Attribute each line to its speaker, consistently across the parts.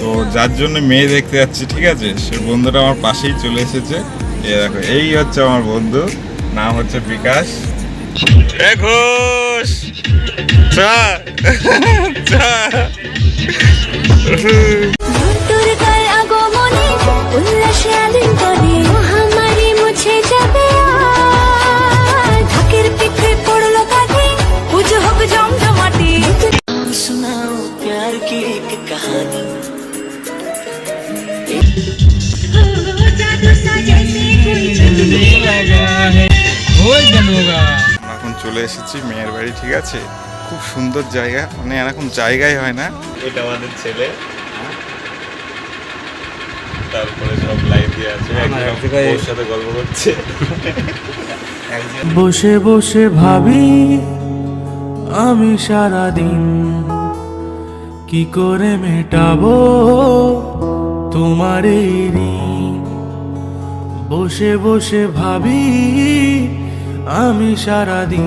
Speaker 1: তো যার জন্য মেয়ে দেখতে যাচ্ছে ঠিক আছে? সে বন্ধুটা আমার পাশেই চলে এসেছে। এ দেখো এই হচ্ছে আমার বন্ধু নাম হচ্ছে বিকাশ। ঘোষ! চা চা
Speaker 2: উল্লাসে আলিঙ্গনে
Speaker 1: চলে এসেছি মেয়ের বাড়ি ঠিক আছে? খুব সুন্দর জায়গা মানে এরকম জায়গায় হয় না। এটা আমাদের ছেলে। তারপরে সব লাইট দিয়ে আছে ওর সাথে গল্প করছে।
Speaker 3: বসে বসে ভাবি আমি সারাদিন কি করে মেটাবো তোমার এই ঋণ? বসে বসে ভাবি আমি সারাদিন।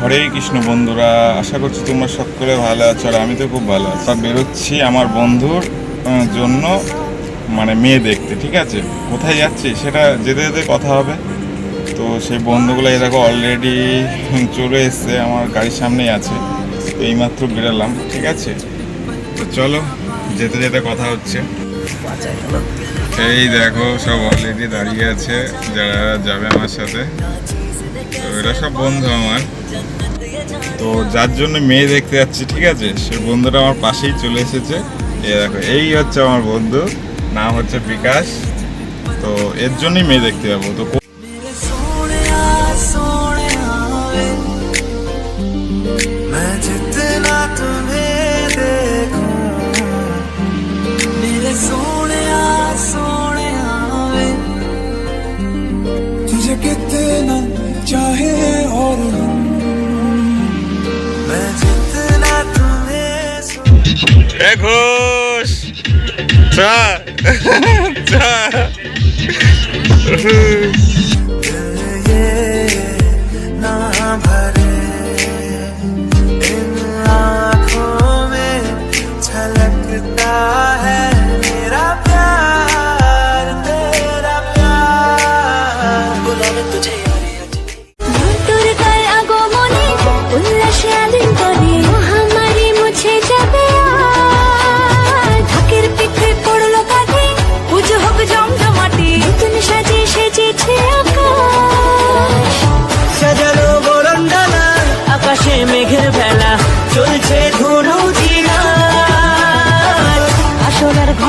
Speaker 1: হরে কৃষ্ণ বন্ধুরা, আশা করছি তোমরা সকলে ভালো আছো আর আমি তো খুব ভালো আছি। বেরোচ্ছি আমার বন্ধুর জন্য মানে মেয়ে দেখতে, ঠিক আছে? কোথায় যাচ্ছি? সেটা যেতে যেতে কথা হবে। তো সেই বন্ধুগুলো দেখো অলরেডি চলে এসছে, আমার গাড়ির সামনেই আছে। এইমাত্র বেরোলাম, ঠিক আছে? তো চলো, যেতে যেতে কথা হচ্ছে। এই দেখো, সব অলরেডি দাঁড়িয়ে আছে, যারা যাবে আমার সাথে। তো এরা সব বন্ধু আমার। তো যার জন্য মেয়ে দেখতে যাচ্ছি, ঠিক আছে? সে বন্ধুটা আমার পাশেই চলে এসেছে। এ দেখো, এই হচ্ছে আমার বন্ধু, নাম হচ্ছে বিকাশ। তো এর জন্যই মেয়ে দেখতে যাব। তো
Speaker 4: कितना चाहे और हम मैं जितना तुम्हें घोष चा
Speaker 2: चा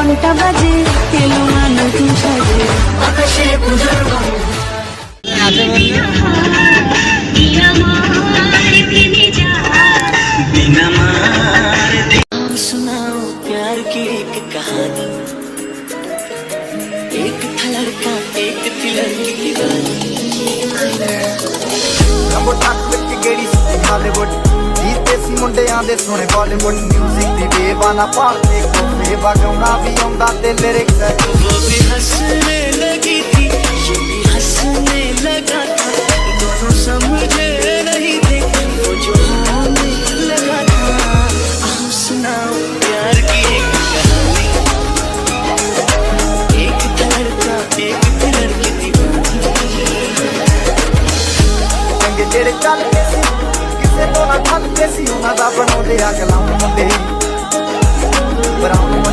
Speaker 2: ঘণ্টা বাজে এলো না নতুন সাজে
Speaker 4: আকাশে পুজোর
Speaker 5: ਦੇ ਸੁਣੇ ਬਾਲੀਵੁੱਡ 뮤직 ਦੀ ਬੇਵਾਨਾ ਪਾਰਟੀ ਕੋ ਬੇਵਾ ਗਾਉਣਾ ਵੀ ਆਉਂਦਾ ਤੇ ਲਿਰਿਕਸ ਹੈ ਉਹ ਵੀ ਹੱਸਣੇ ਲੱਗੀ ਥੀ ਇਹ ਵੀ ਹੱਸਣੇ ਲਗਾ ਥਾ ਦੋਨੋਂ ਸਮਝੇ ਬਰਾਉਨ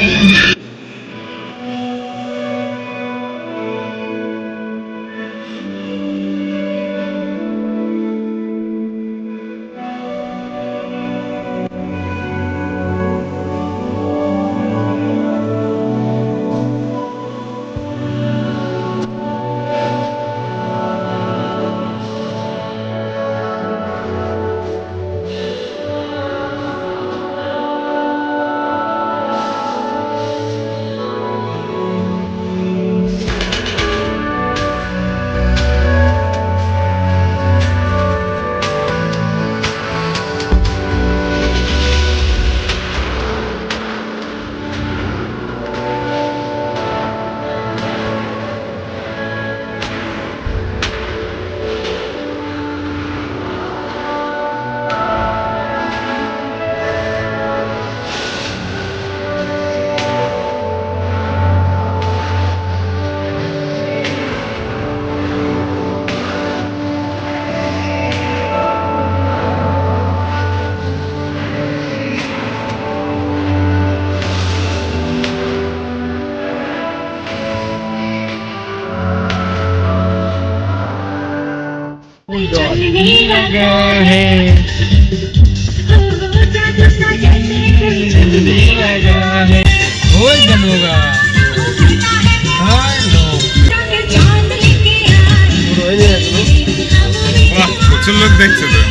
Speaker 1: প্রচুর লোক দেখছে তো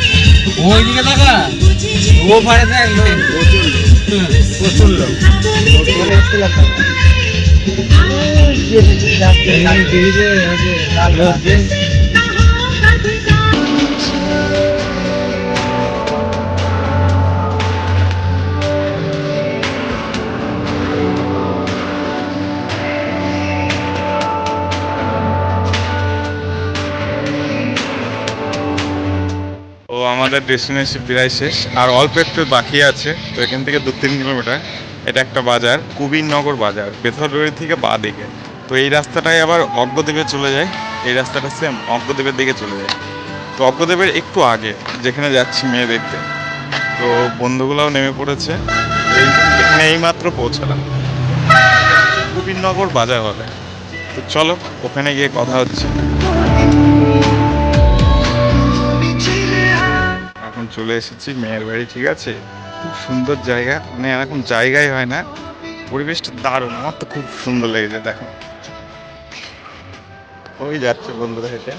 Speaker 3: ওইদিকে দেখা ও পারে দেখ প্রচুর লোক
Speaker 1: ও আমাদের ডেস্টিনেশন প্রায় শেষ, আর অল্প একটু বাকি আছে, তো এখান থেকে দু তিন কিলোমিটার। এটা একটা বাজার কুবিরনগর বাজার বেথরবাড়ি থেকে বা দিকে। তো এই রাস্তাটাই আবার অজ্ঞদেবে চলে যায়, এই রাস্তাটা সেম অজ্ঞদেবের দিকে চলে যায়। তো অজ্ঞদেবের একটু আগে, যেখানে যাচ্ছি মেয়ে দেখতে। তো বন্ধুগুলোও নেমে পড়েছে এখানে এইমাত্র পৌঁছালাম। কুবিরনগর বাজার হবে। তো চলো, ওখানে গিয়ে কথা হচ্ছে। চলে এসেছি, মেয়ের বাড়ি, ঠিক আছে? খুব সুন্দর জায়গা। মানে এরকম জায়গাই হয় না। পরিবেশটা দারুণ, আমার তো খুব সুন্দর লেগেছে, দেখো। ওই যাচ্ছে বন্ধুরা হেঁটে।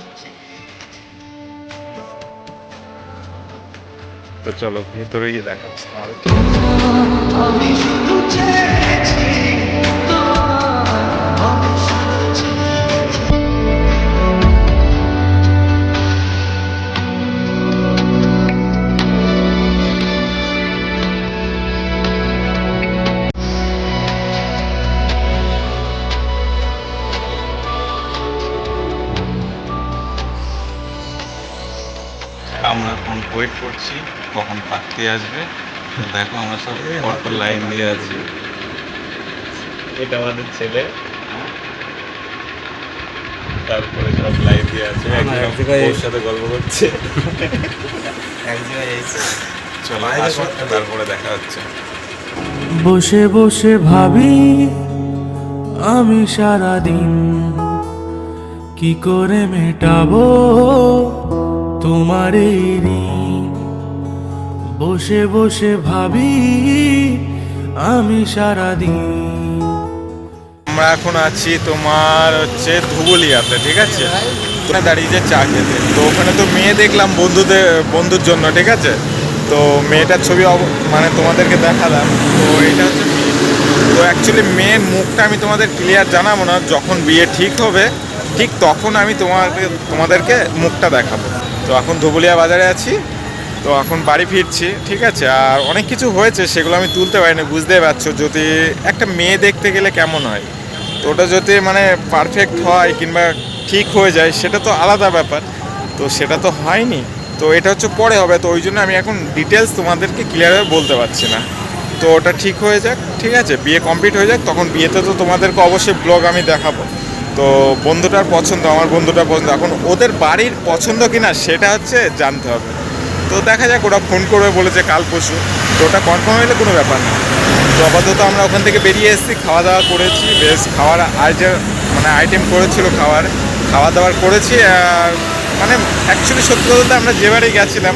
Speaker 1: তো চলো ভেতরে গিয়ে দেখাচ্ছি। কখন পাখি আসবে দেখো আমরা সব পরপর লাইন দিয়ে আছি। এটা আমাদের ছেলে। তারপরে সব লাইন দিয়ে আছে। একজন সাথে গল্প করছে। চলো আসো তারপরে দেখা হচ্ছে।
Speaker 3: বসে বসে ভাবি আমি সারাদিন কি করে মেটাবো তোমার এই ঋণ? বসে বসে ভাবি, আমি সারাদিন।
Speaker 1: আমরা এখন আছি তোমার হচ্ছে ধুবুলিয়াতে, ঠিক আছে? ওখানে দাঁড়িয়ে যে চা খেতে। তো ওখানে তো মেয়ে দেখলাম বন্ধুদের, বন্ধুর জন্য, ঠিক আছে? তো মেয়েটার ছবি মানে তোমাদেরকে দেখালাম। তো এটা হচ্ছে তো অ্যাকচুয়ালি মেয়ের মুখটা আমি তোমাদের ক্লিয়ার জানাব না, যখন বিয়ে ঠিক হবে, ঠিক তখন আমি তোমাকে, তোমাদেরকে মুখটা দেখাবো। তো এখন ধুবুলিয়া বাজারে আছি। তো এখন বাড়ি ফিরছি, ঠিক আছে? আর অনেক কিছু হয়েছে, সেগুলো আমি তুলতে পারিনি, বুঝতেই পারছ। যদি একটা মেয়ে দেখতে গেলে কেমন হয়? তো ওটা যদি মানে পারফেক্ট হয় কিংবা ঠিক হয়ে যায়, সেটা তো আলাদা ব্যাপার। তো সেটা তো হয়নি। তো এটা হচ্ছে পরে হবে, তো ওই জন্য আমি এখন ডিটেলস তোমাদেরকে ক্লিয়ারভাবে বলতে পারছি না। তো ওটা ঠিক হয়ে যাক, ঠিক আছে? বিয়ে কমপ্লিট হয়ে যাক, তখন বিয়েতে তো তোমাদেরকে অবশ্যই ব্লগ আমি দেখাবো। তো বন্ধুটার পছন্দ, আমার বন্ধুটার পছন্দ। এখন ওদের বাড়ির পছন্দ কিনা, সেটা হচ্ছে জানতে হবে। তো দেখা যাক, ওরা ফোন করবে বলেছে কাল পরশু। তো ওটা কনফার্ম হলে কোনো ব্যাপার না। তো আপাতত আমরা ওখান থেকে বেরিয়ে এসেছি, খাওয়া দাওয়া করেছি, বেশ খাওয়ার আইটেম মানে আইটেম করেছিল খাওয়ার, খাওয়া দাওয়ার করেছি, আর মানে অ্যাকচুয়ালি সত্যি বলতে আমরা যে বাড়ি গেছিলাম,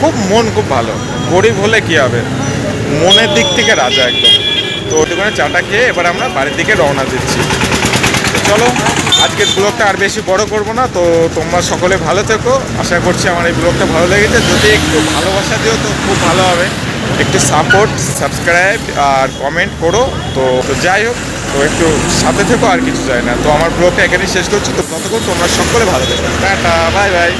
Speaker 1: খুব মন খুব ভালো। গরিব হলে কী হবে? মনের দিক থেকে রাজা একদম। তো ওখানে চাটা খেয়ে এবার আমরা বাড়ির দিকে রওনা দিচ্ছি। তো চলো, আজকের ব্লগটা আর বেশি বড় করব না, তো তোমরা সকলে ভালো থেকো। আশা করছি আমার এই ব্লগটা ভালো লেগেছে। যদি একটু ভালোবাসা দিও তো খুব ভালো হবে। একটু সাপোর্ট সাবস্ক্রাইব আর কমেন্ট করো। তো যাই হোক, তো একটু সাথে থেকো, আর কিছু যায় না। তো আমার ব্লগটা এখানেই শেষ করছি। তো ততক্ষণ তোমরা সকলে ভালো থেকো। Tata bye bye